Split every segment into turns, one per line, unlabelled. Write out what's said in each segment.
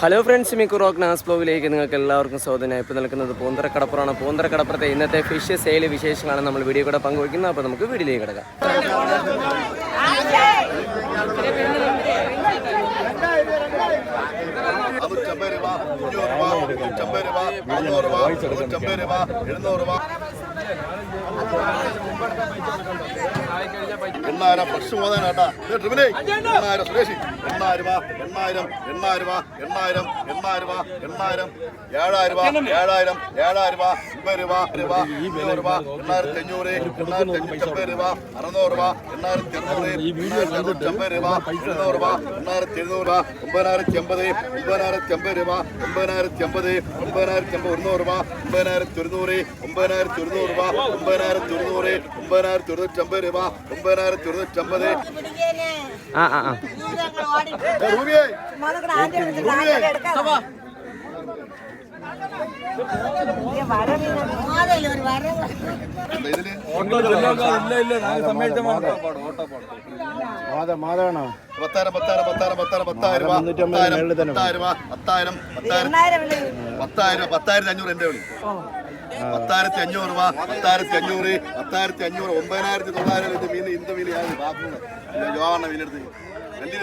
Hello friends Miku rock നാസ് ബ്ലോഗിലേക്ക് നിങ്ങൾക്ക് എല്ലാവർക്കും സ്വാഗതം. ഞാൻ നിൽക്കുന്നത് പൂന്തര കടപ്പുറമാണ് പൂന്തര കടപ്പുറത്തെ ഇന്നത്തെ ഫിഷ് സെയിൽ വിശേഷങ്ങളാണ് നമ്മൾ വീഡിയോ കൂടെ പങ്കുവയ്ക്കുന്നത്. അപ്പോൾ നമുക്ക് വീഡിയോയിലേക്ക് കിടക്കാം.
നൂറ്റമ്പത് രൂപ എഴുന്നൂറ് രൂപ എണ്ണായിരം ഫ്രഷ് മോദന കേട്ടാ. ഇത് ട്രിപ്പിലേ എണ്ണായിരം സുരേഷ്. എണ്ണായിരം എണ്ണായിരം എണ്ണായിരം എണ്ണായിരം എണ്ണായിരം എണ്ണായിരം ഏഴായിരം ഏഴായിരം ഏഴായിരം രൂപ രൂപ രൂപ ഇരുന്നൂറ് രൂപ എണ്ണായിരത്തി അഞ്ഞൂറ് എണ്ണായിരത്തി അഞ്ഞൂറ്റമ്പത് രൂപ അറുന്നൂറ് രൂപ എണ്ണായിരത്തി അറുന്നൂറ് എണ്ണായിരത്തി അറുന്നൂറ്റമ്പത് രൂപ എഴുന്നൂറ് രൂപ എണ്ണായിരത്തി എഴുന്നൂറ് രൂപ ഒമ്പതിനായിരത്തി അമ്പത് ഒമ്പതിനായിരത്തി അമ്പത് രൂപ ഒമ്പതിനായിരത്തി അമ്പത് ഒമ്പതിനായിരത്തി അമ്പത് ഒരുന്നൂറ് രൂപ ഒമ്പതിനായിരത്തി ഒരുന്നൂറ് ഒമ്പതിനായിരത്തി ഒരുന്നൂറ് രൂപ ഒമ്പതിനായിരത്തി ഒരുന്നൂറ് ഒമ്പതിനായിരത്തി ഒരുന്നൂറ്റമ്പത് രൂപ ഒമ്പതിനായിരത്തി ഒരുന്നൂറ്റമ്പത്
ആ ആ ആ.
ഏ, റൂബിയേ എന്താ ഇതിൽ?
മാധവണോ
പത്തായിരം പത്തായിരം പത്തായിരം പത്തായിരം പത്തായിരം രൂപ. പത്തായിരം പത്തായിരം രൂപ പത്തായിരം പത്തായിരം. പത്തായിരം പത്തായിരത്തി അഞ്ഞൂറ് എന്റെ വിളി. പത്തായിരത്തി അഞ്ഞൂറ് രൂപ പത്തായിരത്തി അഞ്ഞൂറ് പത്തായിരത്തി അഞ്ഞൂറ് ഒമ്പതിനായിരത്തി തൊള്ളായിരം മീൻ ഇന്ത് മീൻ ബാക്കി ജോവാണ മീനെടുത്ത് മീൻ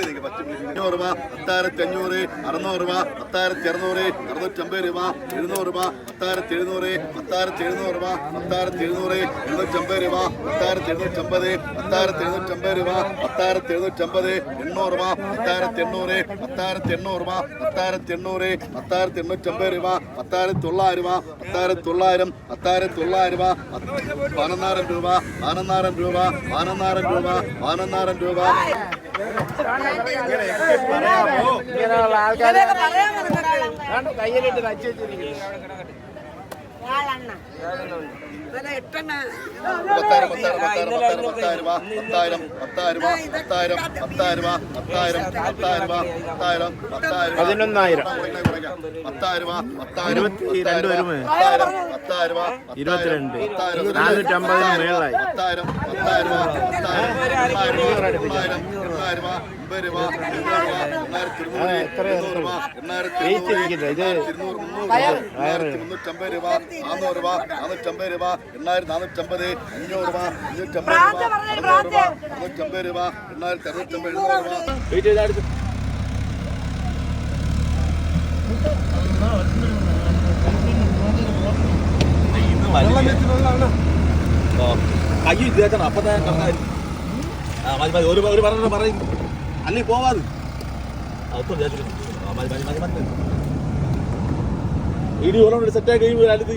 അഞ്ഞൂറ് രൂപ പത്തായിരത്തി അഞ്ഞൂറ് അറുന്നൂറ് രൂപ പത്തായിരത്തി അറുന്നൂറ് അറുന്നൂറ്റമ്പത് രൂപ എഴുന്നൂറ് രൂപ പത്തായിരത്തി എഴുന്നൂറ് പത്തായിരത്തി എഴുന്നൂറ് രൂപ പത്തായിരത്തി എഴുന്നൂറ് എഴുന്നൂറ്റമ്പത് രൂപ പത്തായിരത്തി എഴുന്നൂറ്റമ്പത് പത്തായിരത്തി എഴുന്നൂറ്റമ്പത് രൂപ പത്തായിരത്തി എഴുന്നൂറ്റമ്പത് എണ്ണൂറ് രൂപ പത്തായിരത്തി എണ്ണൂറ് പത്തായിരത്തി എണ്ണൂറ് രൂപ പത്തായിരത്തി എണ്ണൂറ് പത്തായിരത്തി എണ്ണൂറ്റമ്പത് രൂപ പത്തായിരത്തി തൊള്ളായിരം രൂപ പത്തായിരത്തി തൊള്ളായിരം പത്തായിരത്തി തൊള്ളായിരം രൂപ പതിനൊന്നായിരം രൂപ പതിനൊന്നായിരം രൂപ പതിനൊന്നായിരം രൂപ പതിനൊന്നായിരം രൂപ
കയ്യിലിട്ട് തച്ചു വെച്ചിരിക്കുന്നു
പത്തായിരം പത്തായിരം പത്തായിരം പത്തായിരം പത്തായിരം പത്തായിരം പത്തായിരം പത്തായിരം പത്തായിരം പത്തായിരം പത്തായിരം
പതിനൊന്നായിരം
പത്തായിരം പത്തായിരം
ഇരുപത്തിരണ്ട് വരുമോ?
പത്തായിരം
ഇരുപത്തിരണ്ട്.
പത്തായിരം
നാനൂറ്റമ്പതിന് മേളിലായി.
പത്തായിരം പത്തായിരം പത്തായിരം ഒമ്പത് രൂപ എണ്ണൂറ് രൂപ ഇരുന്നൂറ് രൂപ? എണ്ണായിരത്തി മുന്നൂറ്റമ്പത് രൂപ നാനൂറ് രൂപ നാനൂറ്റമ്പത് രൂപ എണ്ണായിരത്തി നാനൂറ്റമ്പത് അഞ്ഞൂറ് രൂപ അഞ്ഞൂറ്റമ്പത് രൂപ അറുന്നൂറ് രൂപ അറുന്നൂറ്റമ്പത് രൂപ എണ്ണായിരത്തി അറുന്നൂറ്റമ്പത് എഴുന്നൂറ് രൂപ.
ഇതേക്കണം അപ്പൊ തന്നെ കറങ്ങാതിരിക്കും. ആ മതി മതി ഒരു ഒരു പറഞ്ഞു പറയും. അല്ലെങ്കിൽ പോവാത് അതൊക്കെ മതി മതി മതി മതി. ഇടി ഓരോട് സെറ്റായി കഴിയുമ്പോൾ അടുത്ത്